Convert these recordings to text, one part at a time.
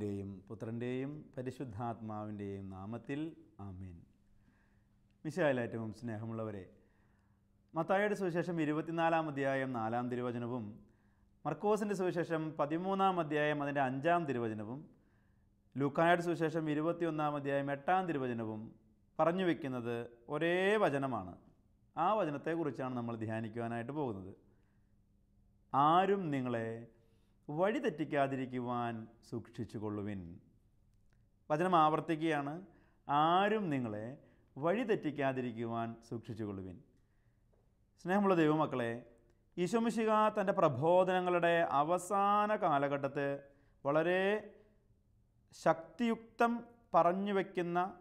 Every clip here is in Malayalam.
പിതാവിന്റെയും പുത്രന്റെയും പരിശുദ്ധാത്മാവിന്റെയും നാമത്തിൽ ആമീൻ. മിശായാലേറ്റവും സ്നേഹമുള്ളവരെ മത്തായുടെ സുവിശേഷം ഇരുപത്തിനാലാം അധ്യായം നാലാം തിരുവചനവും മർക്കോസിന്റെ സുവിശേഷം പതിമൂന്നാം അധ്യായം അതിന്റെ അഞ്ചാം തിരുവചനവും ലൂക്കായുടെ സുവിശേഷം ഇരുപത്തിയൊന്നാം അധ്യായം എട്ടാം തിരുവചനവും പറഞ്ഞു വയ്ക്കുന്നത് ഒരേ വചനമാണ്. ആ വചനത്തെക്കുറിച്ചാണ് നമ്മൾ ധ്യാനിക്കുവാനായിട്ട് പോകുന്നത്. ആരും നിങ്ങളെ വഴിതെറ്റിക്കാതിരിക്കുവാൻ സൂക്ഷിച്ചുകൊള്ളുവിൻ. വചനം ആവർത്തിക്കുകയാണ്. ആരും നിങ്ങളെ വഴിതെറ്റിക്കാതിരിക്കുവാൻ സൂക്ഷിച്ചുകൊള്ളുവിൻ. സ്നേഹമുള്ള ദൈവമക്കളെ ഈശോമിശിക തന്റെ പ്രബോധനങ്ങളുടെ അവസാന കാലഘട്ടത്ത് വളരെ ശക്തിയുക്തം പറഞ്ഞു വയ്ക്കുന്ന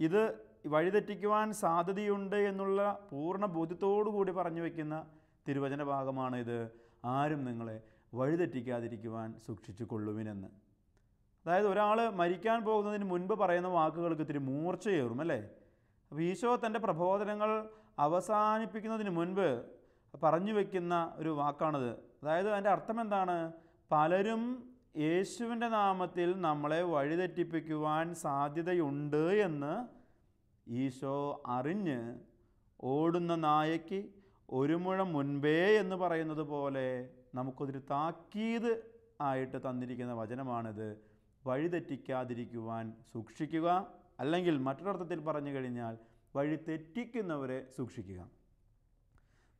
ഇത് വഴിതെറ്റിക്കുവാൻ സാധ്യതയുണ്ട് എന്നുള്ള പൂർണ ബോധ്യത്തോടു കൂടി പറഞ്ഞു വയ്ക്കുന്ന തിരുവചന ഭാഗമാണ് ഇത്. ആരും നിങ്ങളെ വഴിതെറ്റിക്കാതിരിക്കുവാൻ സൂക്ഷിച്ചു കൊള്ളുവിനെന്ന് അതായത് ഒരാൾ മരിക്കാൻ പോകുന്നതിന് മുൻപ് പറയുന്ന വാക്കുകൾക്ക് ഇത്തിരി മൂർച്ചയേറും അല്ലേ? അപ്പോൾ ഈശോ തന്റെ പ്രബോധനങ്ങൾ അവസാനിപ്പിക്കുന്നതിന് മുൻപ് പറഞ്ഞു വയ്ക്കുന്ന ഒരു വാക്കാണത്. അതായത് അതിന്റെ അർത്ഥം എന്താണ്? പലരും യേശുവിന്റെ നാമത്തിൽ നമ്മളെ വഴിതെറ്റിപ്പിക്കുവാൻ സാധ്യതയുണ്ട് എന്ന് ഈശോ അറിഞ്ഞ് ഓടുന്ന നായയ്ക്ക് ഒരു മുഴം മുൻപേ എന്ന് പറയുന്നത് പോലെ നമുക്കൊരു താക്കീത് ആയിട്ട് തന്നിരിക്കുന്ന വചനമാണിത്. വഴിതെറ്റിക്കാതിരിക്കുവാൻ സൂക്ഷിക്കുക. അല്ലെങ്കിൽ മറ്റൊരർത്ഥത്തിൽ പറഞ്ഞു കഴിഞ്ഞാൽ വഴി തെറ്റിക്കുന്നവരെ സൂക്ഷിക്കുക.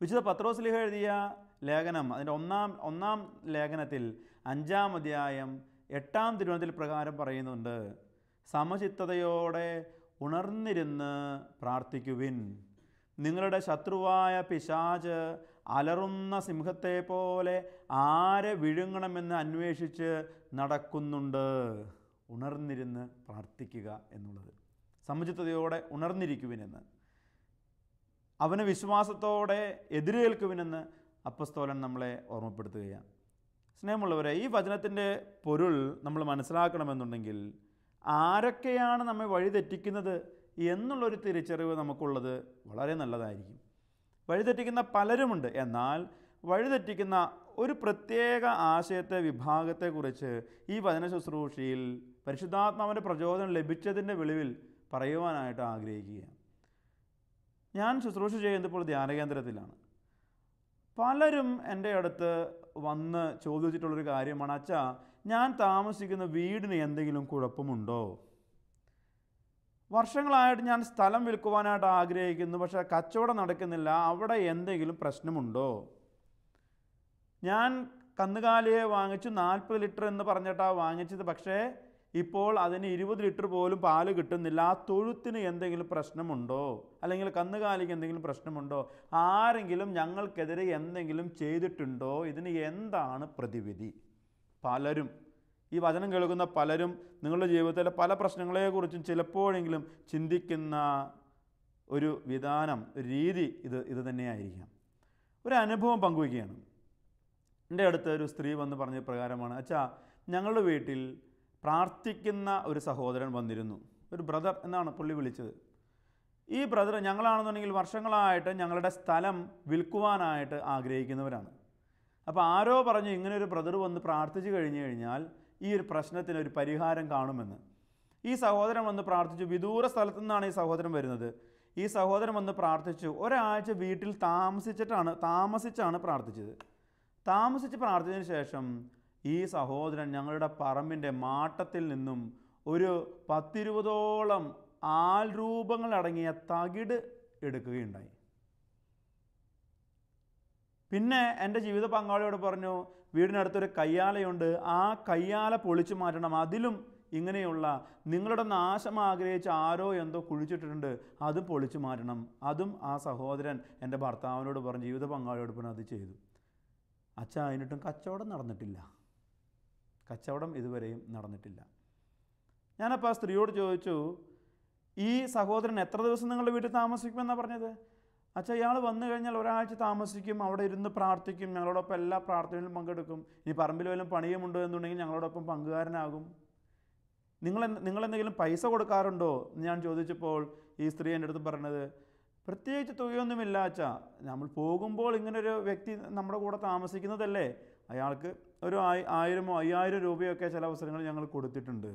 വിശുദ്ധ പത്രോസ്ലിഹ എഴുതിയ ലേഖനം അതിന്റെ ഒന്നാം ഒന്നാം ലേഖനത്തിൽ അഞ്ചാം അധ്യായം എട്ടാം തിരുവനന്തപുരത്തിൽ പ്രകാരം പറയുന്നുണ്ട്. സമചിത്തതയോടെ ഉണർന്നിരുന്ന് പ്രാർത്ഥിക്കുവിൻ. നിങ്ങളുടെ ശത്രുവായ പിശാച് അലറുന്ന സിംഹത്തെ പോലെ ആരെ വിഴുങ്ങണമെന്ന് അന്വേഷിച്ച് നടക്കുന്നുണ്ട്. ഉണർന്നിരുന്ന് പ്രാർത്ഥിക്കുക എന്നുള്ളത്. സമചിത്തതയോടെ ഉണർന്നിരിക്കുവിനെന്ന്. അവന് വിശ്വാസത്തോടെ എതിരേൽക്കുവിനെന്ന് അപ്പസ്തോലൻ നമ്മളെ ഓർമ്മപ്പെടുത്തുകയാണ്. സ്നേഹമുള്ളവരെ ഈ വചനത്തിന്റെ പൊരുൾ നമ്മൾ മനസ്സിലാക്കണമെന്നുണ്ടെങ്കിൽ ആരൊക്കെയാണ് നമ്മെ വഴിതെറ്റിക്കുന്നത് എന്നുള്ളൊരു തിരിച്ചറിവ് നമുക്കുള്ളത് വളരെ നല്ലതായിരിക്കും. വഴിതെറ്റിക്കുന്ന പലരുമുണ്ട്. എന്നാൽ വഴിതെറ്റിക്കുന്ന ഒരു പ്രത്യേക ആശയത്തെ വിഭാഗത്തെക്കുറിച്ച് ഈ വചന ശുശ്രൂഷയിൽ പരിശുദ്ധാത്മാവിന്റെ പ്രചോദനം ലഭിച്ചതിന്റെ വെളിവിൽ പറയുവാനായിട്ട് ആഗ്രഹിക്കുക ഞാൻ ശുശ്രൂഷ ചെയ്യുന്നത് ഇപ്പോൾ ധ്യാനകേന്ദ്രത്തിലാണ്. പലരും എന്റെ അടുത്ത് വന്ന് ചോദിച്ചിട്ടുള്ളൊരു കാര്യമാണ് അച്ഛാ ഞാൻ താമസിക്കുന്ന വീടിന് എന്തെങ്കിലും കുഴപ്പമുണ്ടോ? വർഷങ്ങളായിട്ട് ഞാൻ സ്ഥലം വിൽക്കുവാനായിട്ട് ആഗ്രഹിക്കുന്നു പക്ഷേ കച്ചവടം നടക്കുന്നില്ല. അവിടെ എന്തെങ്കിലും പ്രശ്നമുണ്ടോ? ഞാൻ കന്നുകാലിയെ വാങ്ങിച്ചു നാൽപ്പത് ലിറ്റർ എന്ന് പറഞ്ഞിട്ടാണ് വാങ്ങിച്ചത്. പക്ഷേ ഇപ്പോൾ അതിന് ഇരുപത് ലിറ്റർ പോലും പാൽ കിട്ടുന്നില്ല. ആ തൊഴുത്തിന് എന്തെങ്കിലും പ്രശ്നമുണ്ടോ? അല്ലെങ്കിൽ കന്നുകാലിക്ക് എന്തെങ്കിലും പ്രശ്നമുണ്ടോ? ആരെങ്കിലും ഞങ്ങൾക്കെതിരെ എന്തെങ്കിലും ചെയ്തിട്ടുണ്ടോ? ഇതിന് എന്താണ് പ്രതിവിധി? പലരും ഈ വചനം കേൾക്കുന്ന പലരും നിങ്ങളുടെ ജീവിതത്തിലെ പല പ്രശ്നങ്ങളെക്കുറിച്ചും ചിലപ്പോഴെങ്കിലും ചിന്തിക്കുന്ന ഒരു വിധാനം രീതി ഇത് ഇത് തന്നെയായിരിക്കാം. ഒരു അനുഭവം പങ്കുവയ്ക്കുകയാണ്. എന്റെ അടുത്ത് ഒരു സ്ത്രീ വന്ന് പറഞ്ഞ പ്രകാരമാണ് അച്ഛാ ഞങ്ങളുടെ വീട്ടിൽ പ്രാർത്ഥിക്കുന്ന ഒരു സഹോദരൻ വന്നിരുന്നു. ഒരു ബ്രദർ എന്നാണ് പുള്ളി വിളിച്ചത്. ഈ ബ്രദർ ഞങ്ങളാണെന്നുണ്ടെങ്കിൽ വർഷങ്ങളായിട്ട് ഞങ്ങളുടെ സ്ഥലം വിൽക്കുവാനായിട്ട് ആഗ്രഹിക്കുന്നവരാണ്. അപ്പോൾ ആരോ പറഞ്ഞു ഇങ്ങനെ ഒരു ബ്രദർ വന്ന് പ്രാർത്ഥിച്ചു കഴിഞ്ഞു കഴിഞ്ഞാൽ ഈ ഒരു പ്രശ്നത്തിന് ഒരു പരിഹാരം കാണുമെന്ന്. ഈ സഹോദരൻ വന്ന് പ്രാർത്ഥിച്ചു വിദൂര സ്ഥലത്തു നിന്നാണ് ഈ സഹോദരൻ വരുന്നത്. ഈ സഹോദരൻ വന്ന് പ്രാർത്ഥിച്ചു ഒരാഴ്ച വീട്ടിൽ താമസിച്ചിട്ടാണ് താമസിച്ചാണ് പ്രാർത്ഥിച്ചത്. താമസിച്ച് പ്രാർത്ഥിച്ചതിന് ശേഷം ഈ സഹോദരൻ ഞങ്ങളുടെ പറമ്പിന്റെ മാട്ടത്തിൽ നിന്നും ഒരു പത്തിരുപതോളം ആൽ രൂപങ്ങളടങ്ങിയ തകിട് എടുക്കുകയുണ്ടായി. പിന്നെ എന്റെ ജീവിത പങ്കാളിയോട് പറഞ്ഞു വീടിനടുത്തൊരു കയ്യാലയുണ്ട്. ആ കയ്യാല പൊളിച്ചു മാറ്റണം. അതിലും ഇങ്ങനെയുള്ള നിങ്ങളുടെ നാശം ആഗ്രഹിച്ച ആരോ എന്തോ കുഴിച്ചിട്ടിട്ടുണ്ട്. അതും പൊളിച്ചു മാറ്റണം. അതും ആ സഹോദരൻ എന്റെ ഭർത്താവിനോട് പറഞ്ഞ് ജീവിത പങ്കാളിയോട് പറഞ്ഞു അത് ചെയ്തു. അച്ഛ അതിനിട്ടും കച്ചവടം നടന്നിട്ടില്ല. കച്ചവടം ഇതുവരെയും നടന്നിട്ടില്ല. ഞാനപ്പോൾ ആ സ്ത്രീയോട് ചോദിച്ചു ഈ സഹോദരൻ എത്ര ദിവസം നിങ്ങളുടെ വീട്ടിൽ താമസിക്കുമെന്നാണ് പറഞ്ഞത്? അച്ഛാ ഇയാൾ വന്നു കഴിഞ്ഞാൽ ഒരാഴ്ച താമസിക്കും അവിടെ ഇരുന്ന് പ്രാർത്ഥിക്കും ഞങ്ങളോടൊപ്പം എല്ലാ പ്രാർത്ഥനയിലും പങ്കെടുക്കും. ഇനി പറമ്പിൽ വല്ലതും പണിയുമുണ്ടോ എന്നുണ്ടെങ്കിൽ ഞങ്ങളോടൊപ്പം പങ്കുകാരനാകും. നിങ്ങൾ നിങ്ങളെന്തെങ്കിലും പൈസ കൊടുക്കാറുണ്ടോ? എന്ന് ഞാൻ ചോദിച്ചപ്പോൾ ഈ സ്ത്രീ എന്റെ അടുത്ത് പറഞ്ഞത് പ്രത്യേകിച്ച് തുകയൊന്നുമില്ല അച്ഛാ. നമ്മൾ പോകുമ്പോൾ ഇങ്ങനൊരു വ്യക്തി നമ്മുടെ കൂടെ താമസിക്കുന്നതല്ലേ? അയാൾക്ക് ഒരു ആയി- ആയിരമോ അയ്യായിരം രൂപയൊക്കെ ചില അവസരങ്ങളിൽ ഞങ്ങൾ കൊടുത്തിട്ടുണ്ട്.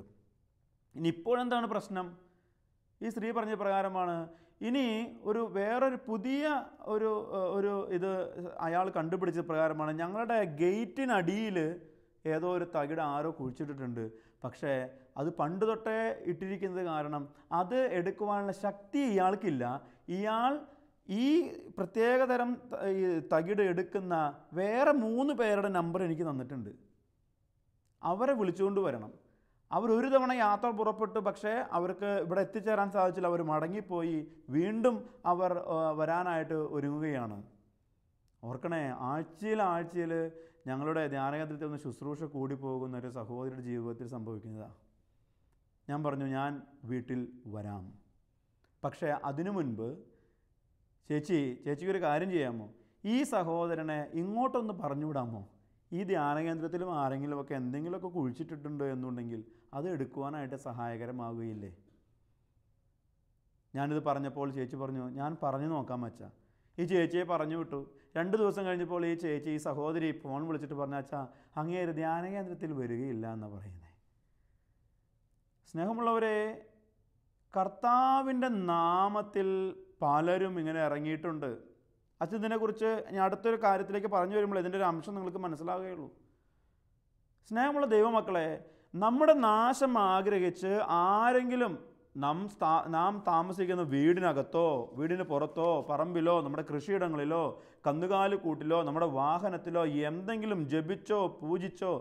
ഇനി ഇപ്പോഴെന്താണ് പ്രശ്നം? ഈ സ്ത്രീ പറഞ്ഞ പ്രകാരമാണ്. ഇനി ഒരു വേറൊരു പുതിയ ഒരു ഒരു ഇത് അയാൾ കണ്ടുപിടിച്ച പ്രകാരമാണ്. ഞങ്ങളുടെ ഗേറ്റിനടിയിൽ ഏതോ ഒരു തകിട് ആരോ കുഴിച്ചിട്ടിട്ടുണ്ട്. പക്ഷേ അത് പണ്ട് തൊട്ടേ ഇട്ടിരിക്കുന്നത് കാരണം അത് എടുക്കുവാനുള്ള ശക്തി ഇയാൾക്കില്ല. ഇയാൾ ഈ പ്രത്യേകതരം തകിട് എടുക്കുന്ന വേറെ മൂന്ന് പേരുടെ നമ്പർ എനിക്ക് തന്നിട്ടുണ്ട്. അവരെ വിളിച്ചുകൊണ്ട് വരണം. അവർ ഒരു തവണ യാത്ര പുറപ്പെട്ടു പക്ഷേ അവർക്ക് ഇവിടെ എത്തിച്ചേരാൻ സാധിച്ചില്ല. അവർ മടങ്ങിപ്പോയി. വീണ്ടും അവർ വരാനായിട്ട് ഒരുങ്ങുകയാണ്. ഓർക്കണേ ആഴ്ചയിൽ ആഴ്ചയിൽ ഞങ്ങളുടെ ധ്യാനകേന്ദ്രത്തിൽ നിന്ന് ശുശ്രൂഷ കൂടി പോകുന്ന ഒരു സഹോദരിയുടെ ജീവിതത്തിൽ സംഭവിക്കുന്നതാണ് ഞാൻ പറഞ്ഞു ഞാൻ വീട്ടിൽ വരാം. പക്ഷേ അതിനു മുൻപ് ചേച്ചി ചേച്ചിക്കൊരു കാര്യം ചെയ്യാമോ? ഈ സഹോദരനെ ഇങ്ങോട്ടൊന്ന് പറഞ്ഞുവിടാമോ? ഈ ധ്യാനകേന്ദ്രത്തിലും ആരെങ്കിലുമൊക്കെ എന്തെങ്കിലുമൊക്കെ കുഴിച്ചിട്ടിട്ടുണ്ടോ എന്നുണ്ടെങ്കിൽ അത് എടുക്കുവാനായിട്ട് സഹായകരമാവുകയില്ലേ? ഞാനിത് പറഞ്ഞപ്പോൾ ചേച്ചി പറഞ്ഞു ഞാൻ പറഞ്ഞു നോക്കാം അച്ഛാ. ഈ ചേച്ചിയെ പറഞ്ഞു വിട്ടു. രണ്ട് ദിവസം കഴിഞ്ഞപ്പോൾ ഈ ചേച്ചി ഈ സഹോദരി ഫോൺ വിളിച്ചിട്ട് പറഞ്ഞ അച്ഛാ അങ്ങേര് ധ്യാനകേന്ദ്രത്തിൽ വരികയില്ല എന്ന് പറയുന്നത് സ്നേഹമുള്ളവരെ കർത്താവിന്റെ നാമത്തിൽ പലരും ഇങ്ങനെ ഇറങ്ങിയിട്ടുണ്ട്. അച്ഛൻ ഇതിനെക്കുറിച്ച് ഞാൻ അടുത്തൊരു കാര്യത്തിലേക്ക് പറഞ്ഞു വരുമ്പോൾ ഇതിന്റെ ഒരു അംശം നിങ്ങൾക്ക് മനസ്സിലാവുകയുള്ളൂ. സ്നേഹമുള്ള ദൈവമക്കളെ നമ്മുടെ നാശം ആഗ്രഹിച്ച് ആരെങ്കിലും നാം നാം താമസിക്കുന്ന വീടിനകത്തോ വീടിന് പുറത്തോ പറമ്പിലോ നമ്മുടെ കൃഷിയിടങ്ങളിലോ കന്നുകാലി കൂട്ടിലോ നമ്മുടെ വാഹനത്തിലോ എന്തെങ്കിലും ജപിച്ചോ പൂജിച്ചോ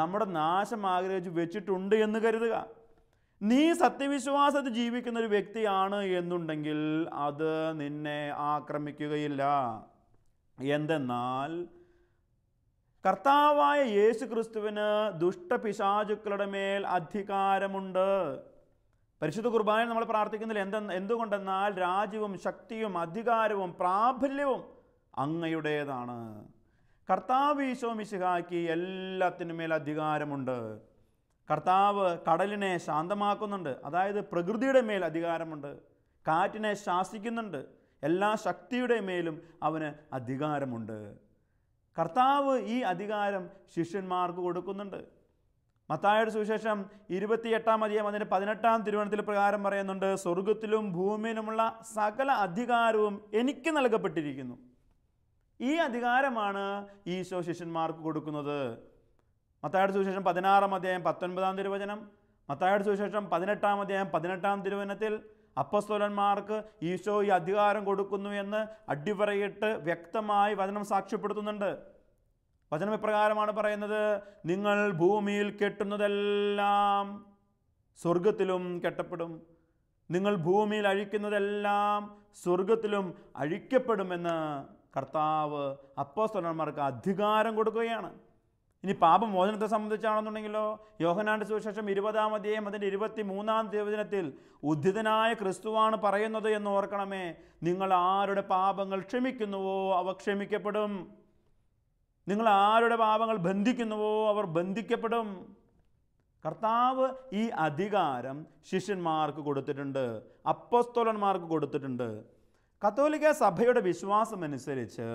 നമ്മുടെ നാശം ആഗ്രഹിച്ച് വെച്ചിട്ടുണ്ട് എന്ന് കരുതുക. നീ സത്യവിശ്വാസത്തിൽ ജീവിക്കുന്ന ഒരു വ്യക്തിയാണ് എന്നുണ്ടെങ്കിൽ അത് നിന്നെ ആക്രമിക്കുകയില്ല. എന്തെന്നാൽ കർത്താവായ യേശു ക്രിസ്തുവിന് ദുഷ്ടപിശാചുക്കളുടെ മേൽ അധികാരമുണ്ട്. പരിശുദ്ധ കുർബാനയിൽ നമ്മൾ പ്രാർത്ഥിക്കുന്നതിൽ എന്ത എന്തുകൊണ്ടെന്നാൽ രാജ്യവും ശക്തിയും അധികാരവും പ്രാബല്യവും അങ്ങയുടേതാണ്. കർത്താവ് ഈശോ മിശിഹാക്കി എല്ലാത്തിനുമേൽ അധികാരമുണ്ട്. കർത്താവ് കടലിനെ ശാന്തമാക്കുന്നുണ്ട്. അതായത് പ്രകൃതിയുടെ മേൽ അധികാരമുണ്ട്. കാറ്റിനെ ശാസിക്കുന്നുണ്ട്. എല്ലാ ശക്തിയുടെ മേലും അവന് അധികാരമുണ്ട്. കർത്താവ് ഈ അധികാരം ശിഷ്യന്മാർക്ക് കൊടുക്കുന്നുണ്ട്. മത്തായുടെ സുവിശേഷം ഇരുപത്തിയെട്ടാം അധികം അതിന്റെ പതിനെട്ടാം തിരുവനന്തപുരത്തിൽ പ്രകാരം പറയുന്നുണ്ട് സ്വർഗത്തിലും ഭൂമിയിലുമുള്ള സകല അധികാരവും എനിക്ക് നൽകപ്പെട്ടിരിക്കുന്നു. ഈ അധികാരമാണ് ഈശോ ശിഷ്യന്മാർക്ക് കൊടുക്കുന്നത്. മത്തായുടെ സുവിശേഷം പതിനാറാം അധ്യായം പത്തൊൻപതാം തിരുവചനം മത്തായുടെ സുവിശേഷം പതിനെട്ടാം അധ്യായം പതിനെട്ടാം തിരുവചനത്തിൽ അപ്പസ്തോലന്മാർക്ക് ഈശോ ഈ അധികാരം കൊടുക്കുന്നു എന്ന് അടിവരയിട്ട് വ്യക്തമായി വചനം സാക്ഷ്യപ്പെടുത്തുന്നുണ്ട്. വചനം ഇപ്രകാരമാണ് പറയുന്നത് നിങ്ങൾ ഭൂമിയിൽ കെട്ടുന്നതെല്ലാം സ്വർഗത്തിലും കെട്ടപ്പെടും. നിങ്ങൾ ഭൂമിയിൽ അഴിക്കുന്നതെല്ലാം സ്വർഗത്തിലും അഴിക്കപ്പെടുമെന്ന് കർത്താവ് അപ്പോസ്തലന്മാർക്ക് അധികാരം കൊടുക്കുകയാണ്. ഇനി പാപമോചനത്തെ സംബന്ധിച്ചാണെന്നുണ്ടെങ്കിലോ? യോഹനാന്റെ സുവിശേഷം ഇരുപതാം അധ്യായം അതിന്റെ ഇരുപത്തി മൂന്നാം തിരുവചനത്തിൽ ഉദ്ധിതനായ ക്രിസ്തുവാണ് പറയുന്നത് എന്ന് ഓർക്കണമേ. നിങ്ങൾ ആരുടെ പാപങ്ങൾ ക്ഷമിക്കുന്നുവോ അവ ക്ഷമിക്കപ്പെടും. നിങ്ങൾ ആരുടെ പാപങ്ങൾ ബന്ധിക്കുന്നുവോ അവർ ബന്ധിക്കപ്പെടും. കർത്താവ് ഈ അധികാരം ശിഷ്യന്മാർക്ക് കൊടുത്തിട്ടുണ്ട് അപ്പസ്തോലന്മാർക്ക് കൊടുത്തിട്ടുണ്ട്. കത്തോലിക്ക സഭയുടെ വിശ്വാസമനുസരിച്ച്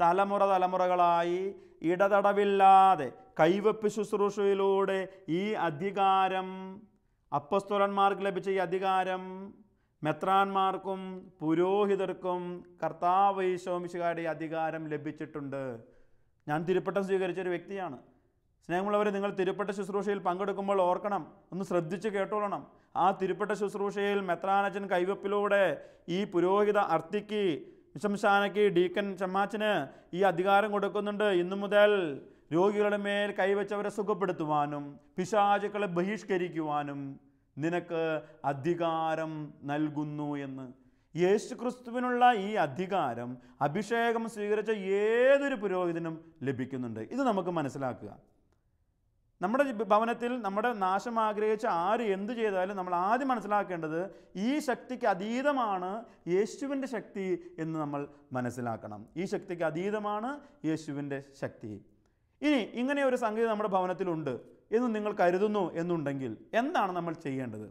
തലമുറ തലമുറകളായി ഇടതടവില്ലാതെ കൈവപ്പ് ശുശ്രൂഷയിലൂടെ ഈ അധികാരം അപ്പസ്തോലന്മാർക്ക് ലഭിച്ച ഈ അധികാരം മെത്രാന്മാർക്കും പുരോഹിതർക്കും കർത്താവ് ഈശോമിശുകാരുടെ അധികാരം ലഭിച്ചിട്ടുണ്ട്. ഞാൻ തിരുപ്പട്ടം സ്വീകരിച്ച ഒരു വ്യക്തിയാണ്. സ്നേഹമുള്ളവരെ നിങ്ങൾ തിരുപ്പട്ട ശുശ്രൂഷയിൽ പങ്കെടുക്കുമ്പോൾ ഓർക്കണം ഒന്ന് ശ്രദ്ധിച്ച് കേട്ടോളണം. ആ തിരുപ്പട്ട ശുശ്രൂഷയിൽ മെത്രാനച്ചൻ കൈവപ്പിലൂടെ ഈ പുരോഹിത അർത്തിക്ക് ശംശാനയ്ക്ക് ഡീക്കൻ ചമ്മാച്ചന് ഈ അധികാരം കൊടുക്കുന്നുണ്ട്. ഇന്നു മുതൽ രോഗികളുടെ മേൽ കൈവച്ചവരെ സുഖപ്പെടുത്തുവാനും പിശാചുക്കളെ ബഹിഷ്കരിക്കുവാനും നിനക്ക് അധികാരം നൽകുന്നു എന്ന്. യേശുക്രിസ്തുവിനുള്ള ഈ അധികാരം അഭിഷേകം സ്വീകരിച്ച ഏതൊരു പുരോഹിതനും ലഭിക്കുന്നുണ്ട്. ഇത് നമുക്ക് മനസ്സിലാക്കുക. നമ്മുടെ ഭവനത്തിൽ നമ്മുടെ നാശം ആഗ്രഹിച്ച ആര് എന്ത് ചെയ്താലും നമ്മൾ ആദ്യം മനസ്സിലാക്കേണ്ടത് ഈ ശക്തിക്ക് അതീതമാണ് യേശുവിന്റെ ശക്തി എന്ന് നമ്മൾ മനസ്സിലാക്കണം. ഈ ശക്തിക്ക് അതീതമാണ് യേശുവിന്റെ ശക്തി. ഇനി ഇങ്ങനെ ഒരു സംഗതി നമ്മുടെ ഭവനത്തിലുണ്ട് എന്ന് നിങ്ങൾ കരുതുന്നു എന്നുണ്ടെങ്കിൽ എന്താണ് നമ്മൾ ചെയ്യേണ്ടത്?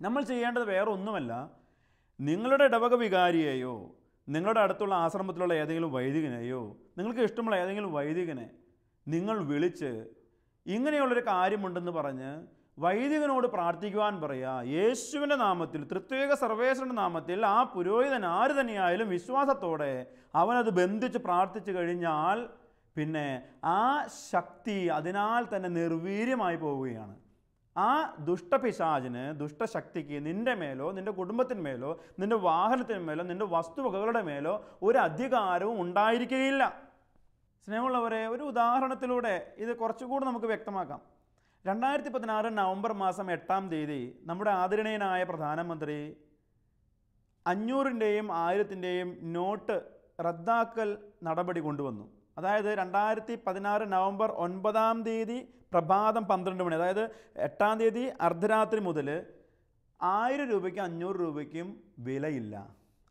നമ്മൾ ചെയ്യേണ്ടത് വേറെ ഒന്നുമല്ല നിങ്ങളുടെ ഇടവക വികാരിയെയോ നിങ്ങളുടെ അടുത്തുള്ള ആശ്രമത്തിലുള്ള ഏതെങ്കിലും വൈദികനെയോ നിങ്ങൾക്ക് ഇഷ്ടമുള്ള ഏതെങ്കിലും വൈദികനെ നിങ്ങൾ വിളിച്ച് ഇങ്ങനെയുള്ളൊരു കാര്യമുണ്ടെന്ന് പറഞ്ഞ് വൈദികനോട് പ്രാർത്ഥിക്കുവാൻ പറയുക യേശുവിന്റെ നാമത്തിൽ തൃത്വേക സർവേശ്വരന്റെ നാമത്തിൽ ആ പുരോഹിതൻ ആര് തന്നെയായാലും വിശ്വാസത്തോടെ അവനത് ബന്ധിച്ച് പ്രാർത്ഥിച്ചു കഴിഞ്ഞാൽ പിന്നെ ആ ശക്തി അതിനാൽ തന്നെ നിർവീര്യമായി പോവുകയാണ്. ആ ദുഷ്ടപിശാചിന് ദുഷ്ടശക്തിക്ക് നിന്റെ മേലോ നിന്റെ കുടുംബത്തിന്മേലോ നിന്റെ വാഹനത്തിന്മേലോ നിന്റെ വസ്തുവകകളുടെ മേലോ ഒരു അധികാരവും ഉണ്ടായിരിക്കുകയില്ല. സ്നേഹമുള്ളവരെ ഒരു ഉദാഹരണത്തിലൂടെ ഇത് കുറച്ചുകൂടി നമുക്ക് വ്യക്തമാക്കാം. രണ്ടായിരത്തി പതിനാറ് നവംബർ മാസം എട്ടാം തീയതി നമ്മുടെ ആദരണീയനായ പ്രധാനമന്ത്രി അഞ്ഞൂറിന്റെയും ആയിരത്തിന്റെയും നോട്ട് റദ്ദാക്കൽ നടപടി കൊണ്ടുവന്നു. അതായത് രണ്ടായിരത്തി പതിനാറ് നവംബർ ഒൻപതാം തീയതി പ്രഭാതം പന്ത്രണ്ട് മണി അതായത് എട്ടാം തീയതി അർദ്ധരാത്രി മുതൽ ആയിരം രൂപയ്ക്കും അഞ്ഞൂറ് രൂപയ്ക്കും വിലയില്ല.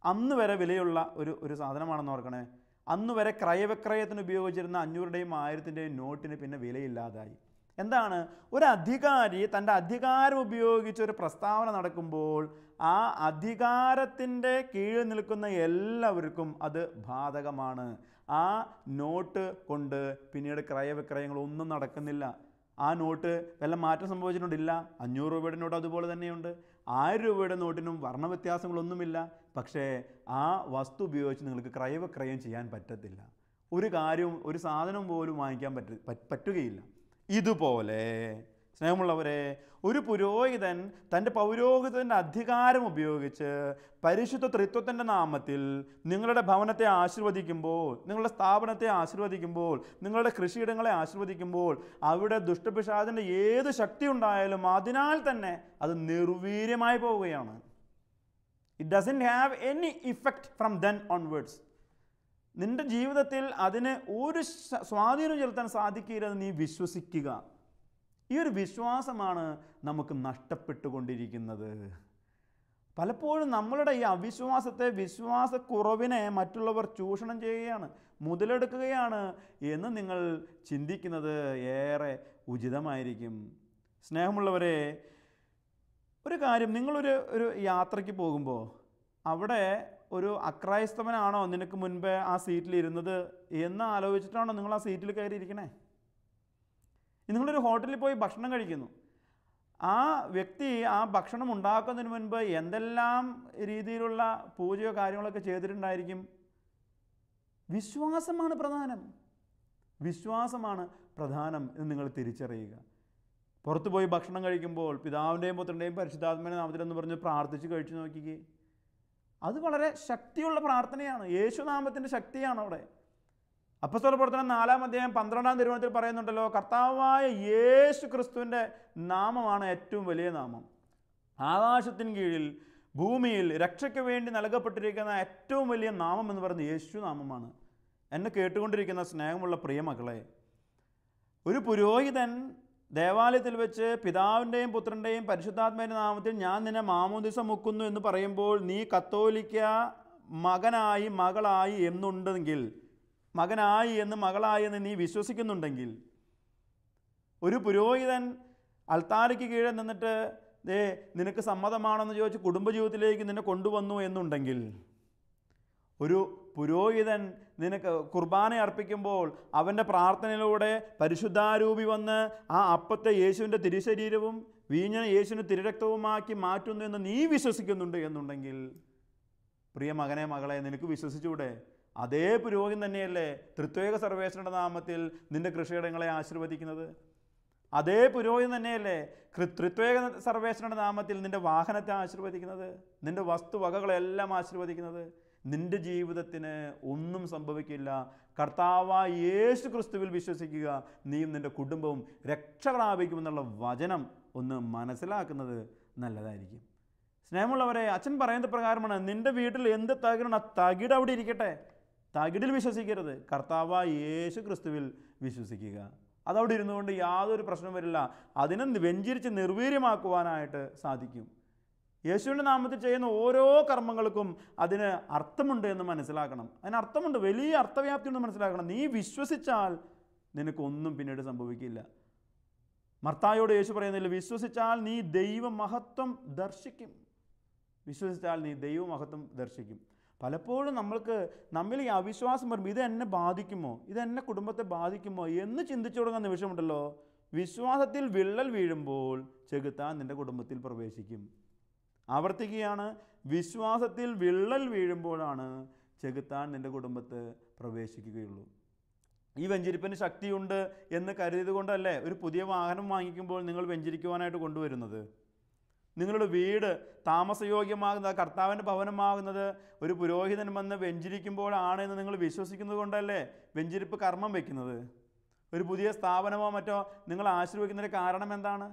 അന്ന് വരെ വിലയുള്ള ഒരു ഒരു സാധനമാണെന്ന് ഓർക്കണേ. അന്ന് വരെ ക്രയവിക്രയത്തിന് ഉപയോഗിച്ചിരുന്ന അഞ്ഞൂറുടെയും ആയിരത്തിന്റെയും നോട്ടിന് പിന്നെ വിലയില്ലാതായി. എന്താണ്? ഒരു അധികാരി തന്റെ അധികാരം ഉപയോഗിച്ച് ഒരു പ്രസ്താവന നടക്കുമ്പോൾ ആ അധികാരത്തിന്റെ കീഴിൽ നിൽക്കുന്ന എല്ലാവർക്കും അത് ബാധകമാണ്. ആ നോട്ട് കൊണ്ട് പിന്നീട് ക്രയവിക്രയങ്ങളൊന്നും നടക്കുന്നില്ല. ആ നോട്ട് വല്ല മാറ്റം സംഭവിച്ചിട്ടുണ്ടില്ല. അഞ്ഞൂറ് രൂപയുടെ നോട്ട് അതുപോലെ തന്നെയുണ്ട്. ആയിരം രൂപയുടെ നോട്ടിനും വർണവ്യത്യാസങ്ങളൊന്നുമില്ല. പക്ഷേ ആ വസ്തു ഉപയോഗിച്ച് നിങ്ങൾക്ക് ക്രയവിക്രയം ചെയ്യാൻ പറ്റത്തില്ല. ഒരു കാര്യവും ഒരു സാധനം പോലും വാങ്ങിക്കാൻ പറ്റ പറ്റുകയില്ല. ഇതുപോലെ സ്നേഹമുള്ളവരെ ഒരു പുരോഹിതൻ തന്റെ പൗരോഹിതന്റെ അധികാരം ഉപയോഗിച്ച് പരിശുദ്ധ ത്രിത്വത്തിന്റെ നാമത്തിൽ നിങ്ങളുടെ ഭവനത്തെ ആശീർവദിക്കുമ്പോൾ നിങ്ങളുടെ സ്ഥാപനത്തെ ആശീർവദിക്കുമ്പോൾ നിങ്ങളുടെ കൃഷിയിടങ്ങളെ ആശീർവദിക്കുമ്പോൾ അവിടെ ദുഷ്ടപിഷാദിന്റെ ഏത് ശക്തി ഉണ്ടായാലും അതിനാൽ തന്നെ അത് നിർവീര്യമായി പോവുകയാണ്. It doesn't have any effect from then onwards നിന്റെ ജീവിതത്തിൽ അതിന് ഒരു സ്വാധീനം ചെലുത്താൻ സാധിക്കില്ലെന്ന് നീ വിശ്വസിക്കുക. ഈ ഒരു വിശ്വാസമാണ് നമുക്ക് നഷ്ടപ്പെട്ടുകൊണ്ടിരിക്കുന്നത്. പലപ്പോഴും നമ്മളുടെ ഈ അവിശ്വാസത്തെ വിശ്വാസക്കുറവിനെ മറ്റുള്ളവർ ചൂഷണം ചെയ്യുകയാണ് മുതലെടുക്കുകയാണ് എന്ന് നിങ്ങൾ ചിന്തിക്കുന്നത് ഏറെ ഉചിതമായിരിക്കും. സ്നേഹമുള്ളവരെ ഒരു കാര്യം നിങ്ങളൊരു ഒരു യാത്രയ്ക്ക് പോകുമ്പോൾ അവിടെ ഒരു അക്രൈസ്തവനാണോ നിനക്ക് മുൻപേ ആ സീറ്റിൽ ഇരുന്നത് എന്ന് ആലോചിച്ചിട്ടാണോ നിങ്ങൾ ആ സീറ്റിൽ കയറി ഇരിക്കണേ നിങ്ങളൊരു ഹോട്ടലിൽ പോയി ഭക്ഷണം കഴിക്കുന്നു. ആ വ്യക്തി ആ ഭക്ഷണം ഉണ്ടാക്കുന്നതിന് മുൻപ് എന്തെല്ലാം രീതിയിലുള്ള പൂജയോ കാര്യങ്ങളൊക്കെ ചെയ്തിട്ടുണ്ടായിരിക്കും? വിശ്വാസമാണ് പ്രധാനം. വിശ്വാസമാണ് പ്രധാനം എന്ന് നിങ്ങൾ തിരിച്ചറിയുക. പുറത്തു പോയി ഭക്ഷണം കഴിക്കുമ്പോൾ പിതാവിന്റെയും പുത്രന്റെയും പരിശുദ്ധാത്മേനെ നാമത്തിലെന്ന് പറഞ്ഞ് പ്രാർത്ഥിച്ച് കഴിച്ചു നോക്കിക്കേ. അത് വളരെ ശക്തിയുള്ള പ്രാർത്ഥനയാണ്. യേശുനാമത്തിന്റെ ശക്തിയാണ് അവിടെ. അപ്പസ്തോല പ്രവർത്തനം നാലാം അധ്യായം പന്ത്രണ്ടാം തിരുവനന്തപുരത്തിൽ പറയുന്നുണ്ടല്ലോ കർത്താവായ യേശു ക്രിസ്തുവിന്റെ നാമമാണ് ഏറ്റവും വലിയ നാമം. ആകാശത്തിന് കീഴിൽ ഭൂമിയിൽ രക്ഷയ്ക്ക് വേണ്ടി നൽകപ്പെട്ടിരിക്കുന്ന ഏറ്റവും വലിയ നാമം എന്ന് പറയുന്നത് യേശു നാമമാണ്. എന്നെ കേട്ടുകൊണ്ടിരിക്കുന്ന സ്നേഹമുള്ള പ്രിയമക്കളെ ഒരു പുരോഹിതൻ ദേവാലയത്തിൽ വെച്ച് പിതാവിന്റെയും പുത്രന്റെയും പരിശുദ്ധാത്മേന്റെ നാമത്തിൽ ഞാൻ നിന്നെ മാമോദിസ മുക്കുന്നു എന്ന് പറയുമ്പോൾ നീ കത്തോലിക്ക മകനായി മകളായി എന്നുണ്ടെങ്കിൽ മകനായി എന്ന് മകളായി എന്ന് നീ വിശ്വസിക്കുന്നുണ്ടെങ്കിൽ ഒരു പുരോഹിതൻ അൽത്താരയ്ക്ക് കീഴെ നിന്നിട്ട് ദേ നിനക്ക് സമ്മതമാണെന്ന് ചോദിച്ച് കുടുംബജീവിതത്തിലേക്ക് നിന്നെ കൊണ്ടുവന്നു എന്നുണ്ടെങ്കിൽ ഒരു പുരോഹിതൻ നിനക്ക് കുർബാന അർപ്പിക്കുമ്പോൾ അവന്റെ പ്രാർത്ഥനയിലൂടെ പരിശുദ്ധാരൂപി വന്ന് ആ അപ്പത്തെ യേശുവിന്റെ തിരുശരീരവും വീഞ്ഞനെ യേശുവിന്റെ തിരുരക്തവുമാക്കി മാറ്റുന്നു എന്ന് നീ വിശ്വസിക്കുന്നുണ്ട് എന്നുണ്ടെങ്കിൽ പ്രിയ മകനെ മകളെ നിനക്ക് വിശ്വസിച്ചൂടെ അതേ പുരോഹിതൻ തന്നെയല്ലേ തൃത്വേക സർവേശ്വരന്റെ നാമത്തിൽ നിന്റെ കൃഷിയിടങ്ങളെ ആശീർവദിക്കുന്നത്? അതേ പുരോഹിതൻ തന്നെയല്ലേ തൃത്വേക സർവേശ്വരന്റെ നാമത്തിൽ നിന്റെ വാഹനത്തെ ആശീർവദിക്കുന്നത്? നിന്റെ വസ്തുവകകളെല്ലാം ആശീർവദിക്കുന്നത്? നിന്റെ ജീവിതത്തിന് ഒന്നും സംഭവിക്കില്ല. കർത്താവായ യേശു ക്രിസ്തുവിൽ വിശ്വസിക്കുക. നീയും നിന്റെ കുടുംബവും രക്ഷ പ്രാപിക്കുമെന്നുള്ള വചനം ഒന്ന് മനസ്സിലാക്കുന്നത് നല്ലതായിരിക്കും. സ്നേഹമുള്ളവരെ അച്ഛൻ പറയുന്നത് പ്രകാരമാണ് നിന്റെ വീട്ടിൽ എന്ത് തകിടണം? തകിട് അവിടെ ഇരിക്കട്ടെ. തകിടിൽ വിശ്വസിക്കരുത്. കർത്താവായ യേശു ക്രിസ്തുവിൽ വിശ്വസിക്കുക. അതവിടെ ഇരുന്നുകൊണ്ട് യാതൊരു പ്രശ്നവും വരില്ല. അതിനെ വെഞ്ചിരിച്ച് നിർവീര്യമാക്കുവാനായിട്ട് സാധിക്കും. യേശുവിന്റെ നാമത്തിൽ ചെയ്യുന്ന ഓരോ കർമ്മങ്ങൾക്കും അതിന് അർത്ഥമുണ്ട് എന്ന് മനസ്സിലാക്കണം. അതിന് അർത്ഥമുണ്ട് വലിയ അർത്ഥവ്യാപ്തി ഉണ്ട് മനസ്സിലാക്കണം. നീ വിശ്വസിച്ചാൽ നിനക്കൊന്നും പിന്നീട് സംഭവിക്കില്ല. മർത്തായോട് യേശു പറയുന്നില്ല വിശ്വസിച്ചാൽ നീ ദൈവമഹത്വം ദർശിക്കും. വിശ്വസിച്ചാൽ നീ ദൈവമഹത്വം ദർശിക്കും. പലപ്പോഴും നമ്മൾക്ക് നമ്മിൽ ഈ അവിശ്വാസം വരുമ്പോൾ ഇത് എന്നെ ബാധിക്കുമോ? ഇത് എന്നെ കുടുംബത്തെ ബാധിക്കുമോ? എന്ന് ചിന്തിച്ചു തുടങ്ങുന്ന നിമിഷമുണ്ടല്ലോ. വിശ്വാസത്തിൽ വിള്ളൽ വീഴുമ്പോൾ ചെകുത്താൻ നിന്റെ കുടുംബത്തിൽ പ്രവേശിക്കും. ആവർത്തിക്കുകയാണ്. വിശ്വാസത്തിൽ വിള്ളൽ വീഴുമ്പോഴാണ് ചെകുത്താൻ നിന്റെ കുടുംബത്ത് പ്രവേശിക്കുകയുള്ളൂ. ഈ വെഞ്ചരിപ്പിന് ശക്തിയുണ്ട് എന്ന് കരുതിയത് കൊണ്ടല്ലേ ഒരു പുതിയ വാഹനം വാങ്ങിക്കുമ്പോൾ നിങ്ങൾ വെഞ്ചരിക്കുവാനായിട്ട് കൊണ്ടുവരുന്നത്? നിങ്ങളുടെ വീട് താമസയോഗ്യമാകുന്നത് കർത്താവിന്റെ ഭവനമാകുന്നത് ഒരു പുരോഹിതൻ വന്ന് വെഞ്ചരിക്കുമ്പോഴാണ് എന്ന് നിങ്ങൾ വിശ്വസിക്കുന്നത് കൊണ്ടല്ലേ വെഞ്ചരിപ്പ് കർമ്മം വയ്ക്കുന്നത് ഒരു പുതിയ സ്ഥാപനമോ മറ്റോ നിങ്ങൾ ആശ്രയിക്കുന്നതിന്റെ കാരണം എന്താണ്?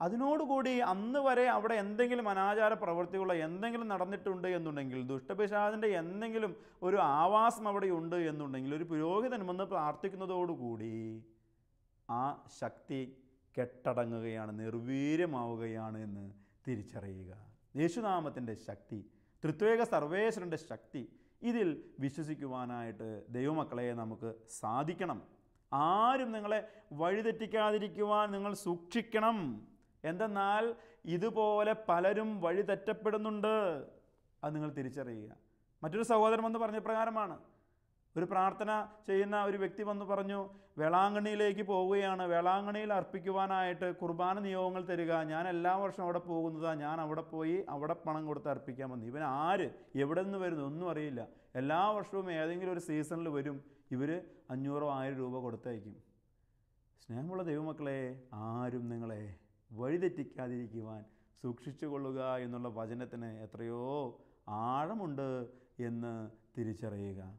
അതിനോടുകൂടി അന്ന് വരെ അവിടെ എന്തെങ്കിലും അനാചാര പ്രവൃത്തികളോ എന്തെങ്കിലും നടന്നിട്ടുണ്ട് എന്നുണ്ടെങ്കിൽ ദുഷ്ടപിശാദിന്റെ എന്തെങ്കിലും ഒരു ആവാസം അവിടെ ഉണ്ട് എന്നുണ്ടെങ്കിൽ ഒരു പുരോഹിതൻ വന്ന് പ്രാർത്ഥിക്കുന്നതോടുകൂടി ആ ശക്തി കെട്ടടങ്ങുകയാണ് നിർവീര്യമാവുകയാണ് എന്ന് തിരിച്ചറിയുക. യേശുനാമത്തിന്റെ ശക്തി തൃത്വേക സർവേശ്വരന്റെ ശക്തി ഇതിൽ വിശ്വസിക്കുവാനായിട്ട് ദൈവമക്കളെ നമുക്ക് സാധിക്കണം. ആരും നിങ്ങളെ വഴിതെറ്റിക്കാതിരിക്കുവാൻ നിങ്ങൾ സൂക്ഷിക്കണം. എന്തെന്നാൽ ഇതുപോലെ പലരും വഴിതെറ്റപ്പെടുന്നുണ്ട് അത് നിങ്ങൾ തിരിച്ചറിയുക. മറ്റൊരു സഹോദരൻ വന്ന് പറഞ്ഞ പ്രകാരമാണ്. ഒരു പ്രാർത്ഥന ചെയ്യുന്ന ഒരു വ്യക്തി വന്ന് പറഞ്ഞു വേളാങ്കണ്ണിയിലേക്ക് പോവുകയാണ്. വേളാങ്കണ്ണിയിൽ അർപ്പിക്കുവാനായിട്ട് കുർബാന നിയോഗങ്ങൾ തരിക. ഞാൻ എല്ലാ വർഷവും അവിടെ പോകുന്നതാണ് ഞാൻ അവിടെ പോയി അവിടെ പണം കൊടുത്ത് അർപ്പിക്കാൻ വന്നു. ഇവൻ ആര്? എവിടെ നിന്ന് വരുന്നു? ഒന്നും അറിയില്ല. എല്ലാ വർഷവും ഏതെങ്കിലും ഒരു സീസണിൽ വരും. ഇവർ അഞ്ഞൂറോ ആയിരം രൂപ കൊടുത്തയക്കും. സ്നേഹമുള്ള ദൈവമക്കളെ ആരും നിങ്ങളെ വഴിതെറ്റിക്കാതിരിക്കുവാൻ സൂക്ഷിച്ചു കൊള്ളുക എന്നുള്ള വചനത്തിന് എത്രയോ ആഴമുണ്ട് എന്ന് തിരിച്ചറിയുക.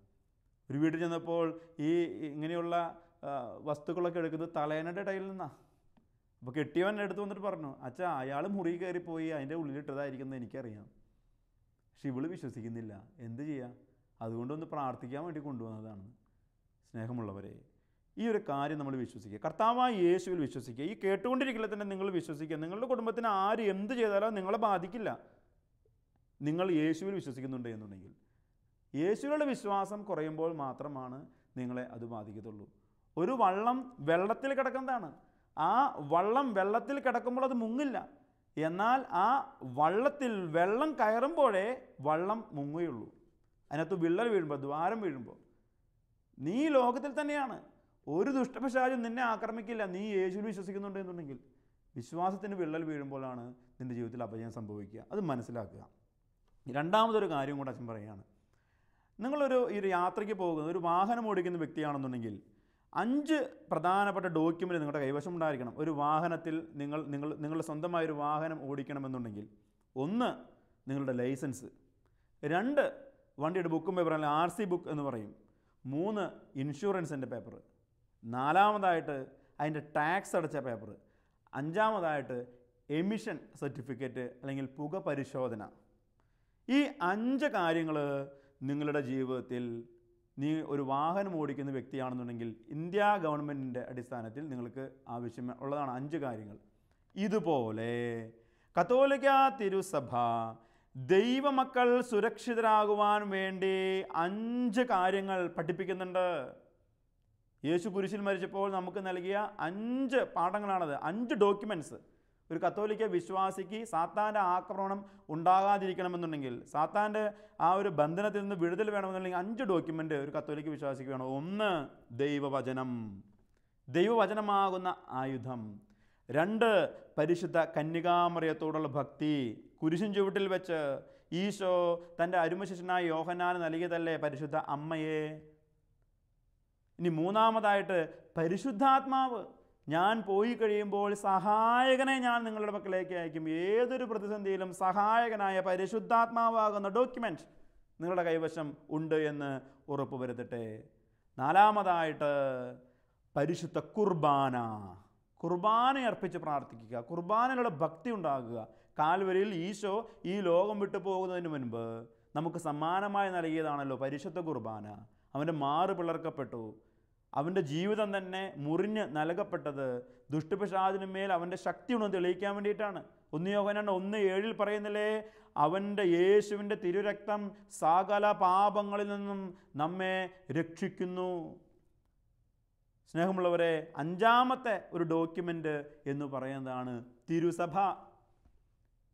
ഒരു വീട്ടിൽ ചെന്നപ്പോൾ ഈ ഇങ്ങനെയുള്ള വസ്തുക്കളൊക്കെ എടുക്കുന്നത് തലേനയുടെ ഇടയിൽ നിന്നാണ് അപ്പോൾ കെട്ടിയവൻ എടുത്തു വന്നിട്ട് പറഞ്ഞു അച്ഛാ അയാൾ മുറി കയറിപ്പോയി അതിന്റെ ഉള്ളിലിട്ടതായിരിക്കുന്നത് എനിക്കറിയാം. പക്ഷെ ഇവൾ വിശ്വസിക്കുന്നില്ല. എന്ത് ചെയ്യാം? അതുകൊണ്ടൊന്ന് പ്രാർത്ഥിക്കാൻ വേണ്ടി കൊണ്ടുവന്നതാണ്. സ്നേഹമുള്ളവരെ ഈ ഒരു കാര്യം നമ്മൾ വിശ്വസിക്കുക. കർത്താവായ യേശുവിൽ വിശ്വസിക്കുക. ഈ കേട്ടുകൊണ്ടിരിക്കില്ല തന്നെ നിങ്ങൾ വിശ്വസിക്കുക. നിങ്ങളുടെ കുടുംബത്തിന് ആര് എന്ത് ചെയ്താലും നിങ്ങളെ ബാധിക്കില്ല. നിങ്ങൾ യേശുവിൽ വിശ്വസിക്കുന്നുണ്ട് എന്നുണ്ടെങ്കിൽ. യേശുവിലുള്ള വിശ്വാസം കുറയുമ്പോൾ മാത്രമാണ് നിങ്ങളെ അത് ബാധിക്കത്തുള്ളൂ. ഒരു വള്ളം വെള്ളത്തിൽ കിടക്കുന്നതാണ്. ആ വള്ളം വെള്ളത്തിൽ കിടക്കുമ്പോൾ അത് മുങ്ങില്ല. എന്നാൽ ആ വള്ളത്തിൽ വെള്ളം കയറുമ്പോഴേ വള്ളം മുങ്ങുകയുള്ളൂ. അതിനകത്ത് വിള്ളൽ വീഴുമ്പോൾ ദ്വാരം വീഴുമ്പോൾ. നീ ലോകത്തിൽ തന്നെയാണ്. ഒരു ദുഷ്ടപിശാചും നിന്നെ ആക്രമിക്കില്ല. നീ യേശുവിൽ വിശ്വസിക്കുന്നുണ്ട് എന്നുണ്ടെങ്കിൽ വിശ്വാസത്തിന് വിള്ളൽ വീഴുമ്പോഴാണ് നിന്റെ ജീവിതത്തിൽ അപജയം സംഭവിക്കുക. അത് മനസ്സിലാക്കുക. രണ്ടാമതൊരു കാര്യം കൂടെ അച്ഛൻ പറയുകയാണ്. നിങ്ങളൊരു ഈ യാത്രയ്ക്ക് പോകുന്ന ഒരു വാഹനം ഓടിക്കുന്ന വ്യക്തിയാണെന്നുണ്ടെങ്കിൽ അഞ്ച് പ്രധാനപ്പെട്ട ഡോക്യുമെന്റ് നിങ്ങളുടെ കൈവശം ഉണ്ടായിരിക്കണം. ഒരു വാഹനത്തിൽ നിങ്ങൾ നിങ്ങൾ നിങ്ങളുടെ സ്വന്തമായ ഒരു വാഹനം ഓടിക്കണമെന്നുണ്ടെങ്കിൽ ഒന്ന് നിങ്ങളുടെ ലൈസൻസ് രണ്ട് വണ്ടിയുടെ ബുക്കും പേപ്പർ അല്ലെങ്കിൽ ആർ സി ബുക്ക് എന്ന് പറയും മൂന്ന് ഇൻഷുറൻസിന്റെ പേപ്പർ നാലാമതായിട്ട് അതിന്റെ ടാക്സ് അടച്ച പേപ്പർ. അഞ്ചാമതായിട്ട് എമിഷൻ സർട്ടിഫിക്കറ്റ് അല്ലെങ്കിൽ പുക പരിശോധന. ഈ അഞ്ച് കാര്യങ്ങൾ നിങ്ങളുടെ ജീവിതത്തിൽ നീ ഒരു വാഹനം ഓടിക്കുന്ന വ്യക്തിയാണെന്നുണ്ടെങ്കിൽ ഇന്ത്യ ഗവൺമെന്റിന്റെ അടിസ്ഥാനത്തിൽ നിങ്ങൾക്ക് ആവശ്യം ഉള്ളതാണ് അഞ്ച് കാര്യങ്ങൾ. ഇതുപോലെ കത്തോലിക്ക തിരുസഭ ദൈവമക്കൾ സുരക്ഷിതരാകുവാൻ വേണ്ടി അഞ്ച് കാര്യങ്ങൾ പഠിപ്പിക്കുന്നുണ്ട്. യേശു കുരിശിൽ മരിച്ചപ്പോൾ നമുക്ക് നൽകിയ അഞ്ച് പാഠങ്ങളാണത്. അഞ്ച് ഡോക്യുമെന്റ്സ് ഒരു കത്തോലിക്ക വിശ്വാസിക്ക് സാത്താന്റെ ആക്രമണം ഉണ്ടാകാതിരിക്കണമെന്നുണ്ടെങ്കിൽ സാത്താന്റെ ആ ഒരു ബന്ധനത്തിൽ നിന്ന് വിടുതൽ വേണമെന്നുണ്ടെങ്കിൽ അഞ്ച് ഡോക്യുമെന്റ് ഒരു കത്തോലിക്ക വിശ്വാസിക്ക് വേണം. ഒന്ന് ദൈവവചനം. ദൈവവചനമാകുന്ന ആയുധം. രണ്ട് പരിശുദ്ധ കന്യകാമറിയത്തോടുള്ള ഭക്തി. കുരിശിൻ ചുവട്ടിൽ വെച്ച് ഈശോ തന്റെ അരുമശിഷ്യനായ യോഹനാന് നൽകിയതല്ലേ പരിശുദ്ധ അമ്മയെ? ഇനി മൂന്നാമതായിട്ട് പരിശുദ്ധാത്മാവ് ഞാൻ പോയി കഴിയുമ്പോൾ സഹായകനെ ഞാൻ നിങ്ങളുടെ പക്കലേക്ക് അയക്കും. ഏതൊരു പ്രതിസന്ധിയിലും സഹായകനായ പരിശുദ്ധാത്മാവാകുന്ന ഡോക്യുമെന്റ് നിങ്ങളുടെ കൈവശം ഉണ്ട് എന്ന് ഉറപ്പ് വരുത്തട്ടെ. നാലാമതായിട്ട് പരിശുദ്ധ കുർബാന. കുർബാന അർപ്പിച്ച് പ്രാർത്ഥിക്കുക. കുർബാനയുടെ ഭക്തി ഉണ്ടാകുക. കാൽവരിയിൽ ഈശോ ഈ ലോകം വിട്ടു പോകുന്നതിന് മുൻപ് നമുക്ക് സമ്മാനമായി നൽകിയതാണല്ലോ പരിശുദ്ധ കുർബാന. അവന്റെ മാറ് പിളർക്കപ്പെട്ടു. അവന്റെ ജീവിതം തന്നെ മുറിഞ്ഞ് നൽകപ്പെട്ടത് ദുഷ്ടപിശാദിനുമേൽ അവന്റെ ശക്തി ഉണ്ടെന്ന് തെളിയിക്കാൻ വേണ്ടിയിട്ടാണ്. ഒന്ന് യോഹനാണ് ഒന്ന് ഏഴിൽ പറയുന്നില്ലേ? അവന്റെ യേശുവിന്റെ തിരുരക്തം സകല പാപങ്ങളിൽ നിന്നും നമ്മെ രക്ഷിക്കുന്നു. സ്നേഹമുള്ളവരെ അഞ്ചാമത്തെ ഒരു ഡോക്യുമെന്റ് എന്ന് പറയുന്നതാണ് തിരുസഭ.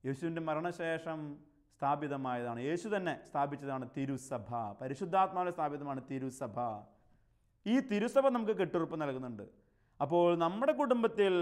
യേശുവിന്റെ മരണശേഷം സ്ഥാപിതമായതാണ്. യേശു തന്നെ സ്ഥാപിച്ചതാണ് തിരുസഭ. പരിശുദ്ധാത്മാവിനെ സ്ഥാപിതമാണ് തിരുസഭ. ഈ തിരുസഭ നമുക്ക് കെട്ടുറപ്പ് നൽകുന്നുണ്ട്. അപ്പോൾ നമ്മുടെ കുടുംബത്തിൽ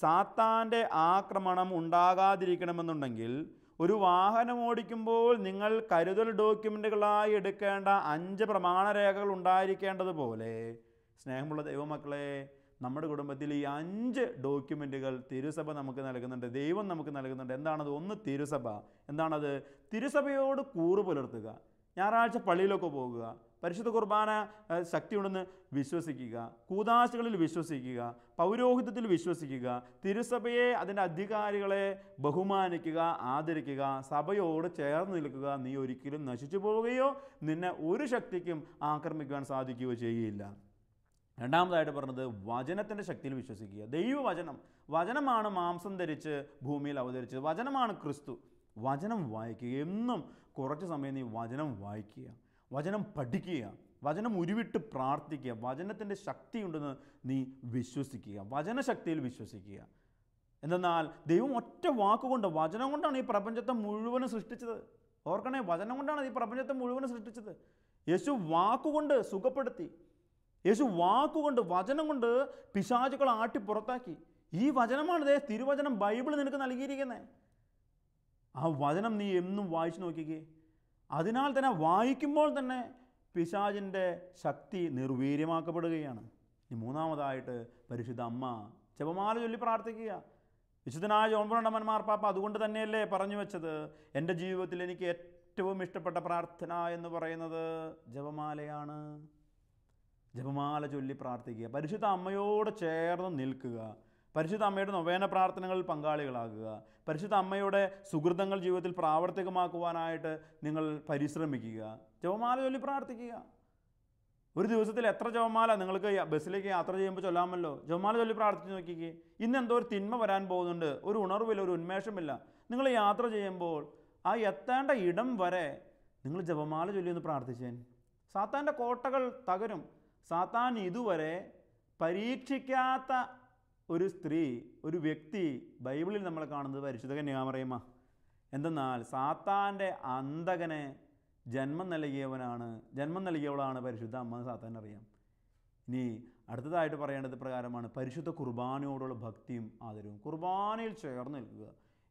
സാത്താന്റെ ആക്രമണം ഉണ്ടാകാതിരിക്കണമെന്നുണ്ടെങ്കിൽ ഒരു വാഹനം ഓടിക്കുമ്പോൾ നിങ്ങൾ കരുതൽ ഡോക്യുമെന്റുകളായി എടുക്കേണ്ട അഞ്ച് പ്രമാണരേഖകൾ ഉണ്ടായിരിക്കേണ്ടതുപോലെ സ്നേഹമുള്ള ദൈവമക്കളെ നമ്മുടെ കുടുംബത്തിൽ ഈ അഞ്ച് ഡോക്യുമെന്റുകൾ തിരുസഭ നമുക്ക് നൽകുന്നുണ്ട് ദൈവം നമുക്ക് നൽകുന്നുണ്ട്. എന്താണത്? ഒന്ന് തിരുസഭ. എന്താണത്? തിരുസഭയോട് കൂറ് പുലർത്തുക. ഞായറാഴ്ച പള്ളിയിലൊക്കെ പോകുക. പരിശുദ്ധ കുർബാന ശക്തി ശക്തിയുണ്ടെന്ന് വിശ്വസിക്കുക കൂതാശകളിൽ വിശ്വസിക്കുക പൗരോഹിത്യത്തിൽ വിശ്വസിക്കുക തിരുസഭയെ അതിന്റെ അധികാരികളെ ബഹുമാനിക്കുക ആദരിക്കുക സഭയോട് ചേർന്ന് നിൽക്കുക നീ ഒരിക്കലും നശിച്ചു പോവുകയോ നിന്നെ ഒരു ശക്തിക്കും ആക്രമിക്കുവാൻ സാധിക്കുകയോ ചെയ്യുകയില്ല രണ്ടാമതായിട്ട് പറഞ്ഞത് വചനത്തിന്റെ ശക്തിയിൽ വിശ്വസിക്കുക. ദൈവവചനം വചനമാണ് മാംസം ധരിച്ച് ഭൂമിയിൽ അവതരിച്ചത്. വചനമാണ് ക്രിസ്തു. വചനം വായിക്കുക. എന്നും കുറച്ച് സമയം നീ വചനം വായിക്കുക. വചനം പഠിക്കുക വചനം ഉരുവിട്ട് പ്രാർത്ഥിക്കുക വചനത്തിന്റെ ശക്തിയുണ്ടെന്ന് നീ വിശ്വസിക്കുക വചനശക്തിയിൽ വിശ്വസിക്കുക. എന്തെന്നാൽ ദൈവം ഒറ്റ വാക്കുകൊണ്ട് വചനം കൊണ്ടാണ് ഈ പ്രപഞ്ചത്തെ മുഴുവനും സൃഷ്ടിച്ചത്. ഓർക്കണേ വചനം കൊണ്ടാണ് ഈ പ്രപഞ്ചത്തെ മുഴുവനും സൃഷ്ടിച്ചത്. യേശു വാക്കുകൊണ്ട് സുഖപ്പെടുത്തി. യേശു വാക്കുകൊണ്ട് വചനം കൊണ്ട് പിശാചുകൾ ആട്ടി പുറത്താക്കി. ഈ വചനമാണ് ദേ തിരുവചനം ബൈബിൾ നിനക്ക് നൽകിയിരിക്കുന്നത്. ആ വചനം നീ എന്നും വായിച്ചു നോക്കിക്കേ. അതിനാൽ തന്നെ വായിക്കുമ്പോൾ തന്നെ പിശാചിന്റെ ശക്തി നിർവീര്യമാക്കപ്പെടുകയാണ്. ഇനി മൂന്നാമതായിട്ട് പരിശുദ്ധ അമ്മ ജപമാല ചൊല്ലി പ്രാർത്ഥിക്കുക. വിശുദ്ധനായ ജോൺപുരണ്ടമ്മൻ പാപ്പ അതുകൊണ്ട് തന്നെയല്ലേ പറഞ്ഞു വെച്ചത്? എന്റെ ജീവിതത്തിൽ എനിക്ക് ഏറ്റവും ഇഷ്ടപ്പെട്ട പ്രാർത്ഥന എന്ന് പറയുന്നത് ജപമാലയാണ്. ജപമാല ചൊല്ലി പ്രാർത്ഥിക്കുക. പരിശുദ്ധ അമ്മയോട് ചേർന്ന് നിൽക്കുക. പരിശുദ്ധ അമ്മയുടെ നൊവേന പ്രാർത്ഥനകളിൽ പങ്കാളികളാകുക. പരിശുദ്ധ അമ്മയുടെ സുഹൃതങ്ങൾ ജീവിതത്തിൽ പ്രാവർത്തികമാക്കുവാനായിട്ട് നിങ്ങൾ പരിശ്രമിക്കുക. ജപമാല ചൊല്ലി പ്രാർത്ഥിക്കുക. ഒരു ദിവസത്തിൽ എത്ര ജപമാല നിങ്ങൾക്ക് ബസ്സിലേക്ക് യാത്ര ചെയ്യുമ്പോൾ ചൊല്ലാമല്ലോ? ജപമാല ചൊല്ലി പ്രാർത്ഥിച്ച് നോക്കിക്കേ. ഇന്ന് എന്തോ ഒരു തിന്മ വരാൻ പോകുന്നുണ്ട്. ഒരു ഉണർവില്ല ഒരു ഉന്മേഷമില്ല. നിങ്ങൾ യാത്ര ചെയ്യുമ്പോൾ ആ എത്തേണ്ട ഇടം വരെ നിങ്ങൾ ജപമാല ചൊല്ലി ഒന്ന് പ്രാർത്ഥിച്ചേൻ. സാത്താന്റെ കോട്ടകൾ തകരും. സാത്താൻ ഇതുവരെ പരീക്ഷിക്കാത്ത ഒരു സ്ത്രീ ഒരു വ്യക്തി ബൈബിളിൽ നമ്മൾ കാണുന്നത് പരിശുദ്ധ കന്യാമറിയമ്മ. എന്തെന്നാൽ സാത്താന്റെ അന്തകനെ ജന്മം നൽകിയവനാണ് ജന്മം നൽകിയവളാണ് പരിശുദ്ധ അമ്മ സാത്താൻ അറിയാം. ഇനി അടുത്തതായിട്ട് പറയേണ്ടത് പ്രകാരമാണ് പരിശുദ്ധ കുർബാനയോടുള്ള ഭക്തിയും ആദരവും. കുർബാനയിൽ ചേർന്ന് നിൽക്കുക.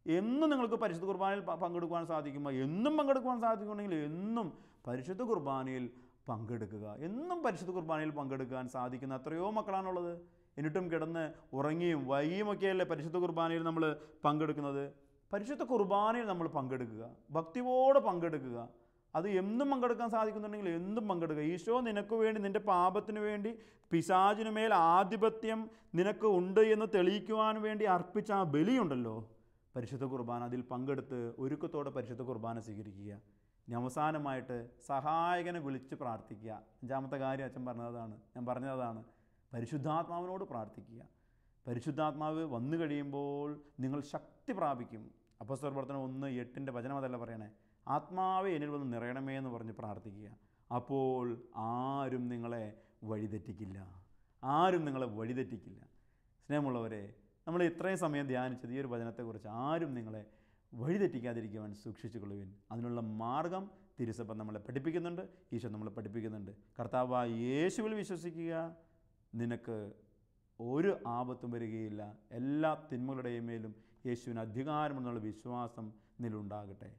എന്നും നിങ്ങൾക്ക് പരിശുദ്ധ കുർബാനയിൽ പങ്കെടുക്കുവാൻ സാധിക്കുമ്പോൾ എന്നും പങ്കെടുക്കുവാൻ സാധിക്കുമെങ്കിൽ എന്നും പരിശുദ്ധ കുർബാനയിൽ പങ്കെടുക്കുക. എന്നും പരിശുദ്ധ കുർബാനയിൽ പങ്കെടുക്കാൻ സാധിക്കുന്ന എത്രയോ മക്കളാണുള്ളത്. എന്നിട്ടും കിടന്ന് ഉറങ്ങിയും വൈകിയുമൊക്കെയല്ലേ പരിശുദ്ധ കുർബാനയിൽ നമ്മൾ പങ്കെടുക്കുന്നത്? പരിശുദ്ധ കുർബാനയിൽ നമ്മൾ പങ്കെടുക്കുക. ഭക്തിയോടെ പങ്കെടുക്കുക. അത് എന്നും പങ്കെടുക്കാൻ സാധിക്കുന്നുണ്ടെങ്കിൽ എന്നും പങ്കെടുക്കുക. ഈശോ നിനക്ക് വേണ്ടി നിന്റെ പാപത്തിന് വേണ്ടി പിശാചിനുമേൽ ആധിപത്യം നിനക്ക് ഉണ്ട് എന്ന് തെളിയിക്കുവാൻ വേണ്ടി അർപ്പിച്ച ആ ബലിയുണ്ടല്ലോ. പരിശുദ്ധ കുർബാന അതിൽ പങ്കെടുത്ത് ഒരുക്കത്തോടെ പരിശുദ്ധ കുർബാന സ്വീകരിക്കുക. ഇനി അവസാനമായിട്ട് സഹായകനെ വിളിച്ച് പ്രാർത്ഥിക്കുക. അഞ്ചാമത്തെ കാര്യം അച്ഛൻ പറഞ്ഞതാണ് ഞാൻ പറഞ്ഞതാണ് പരിശുദ്ധാത്മാവിനോട് പ്രാർത്ഥിക്കുക. പരിശുദ്ധാത്മാവ് വന്നു കഴിയുമ്പോൾ നിങ്ങൾ ശക്തി പ്രാപിക്കും. അപ്പസ്തോല പ്രവർത്തനം ഒന്ന് എട്ടിന്റെ വചനം അതല്ല പറയണേ. ആത്മാവെ എന്നിൽ വന്ന് നിറയണമേ എന്ന് പറഞ്ഞ് പ്രാർത്ഥിക്കുക. അപ്പോൾ ആരും നിങ്ങളെ വഴിതെറ്റിക്കില്ല. ആരും നിങ്ങളെ വഴിതെറ്റിക്കില്ല. സ്നേഹമുള്ളവരെ നമ്മൾ ഇത്രയും സമയം ധ്യാനിച്ചത് ഈ ഒരു വചനത്തെക്കുറിച്ച് ആരും നിങ്ങളെ വഴിതെറ്റിക്കാതിരിക്കുവാൻ സൂക്ഷിച്ചുകൊള്ളുവിൻ. അതിനുള്ള മാർഗം തിരുസഭ നമ്മളെ പഠിപ്പിക്കുന്നുണ്ട് ഈശോ നമ്മളെ പഠിപ്പിക്കുന്നുണ്ട്. കർത്താവ് യേശുവിൽ വിശ്വസിക്കുക. നിനക്ക് ഒരു ആപത്തും വരികയില്ല. എല്ലാ തിന്മകളുടെയും മേലും യേശുവിന് അധികാരമെന്നുള്ള വിശ്വാസം നിലുണ്ടാകട്ടെ